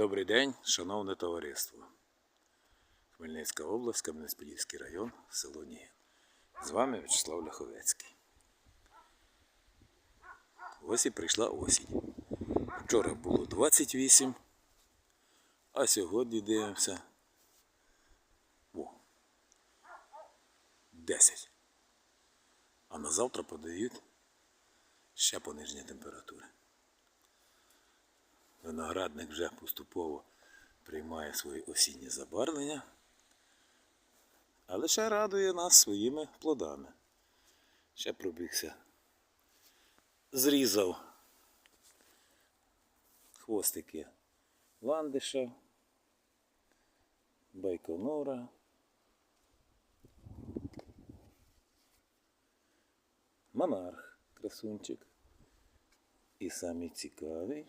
Добрий день, шановне товариство. Хмельницька область, Кам'янець-Подільський район, село Нігін. З вами Вячеслав Ляховецький. Ось і прийшла осінь. Вчора було 28, а сьогодні дивимося. О, 10. А на завтра подають ще пониження температури. Виноградник вже поступово приймає свої осінні забарвлення, а лише радує нас своїми плодами. Ще пробігся. Зрізав хвостики ландиша, байконура. Монарх красунчик. І самий цікавий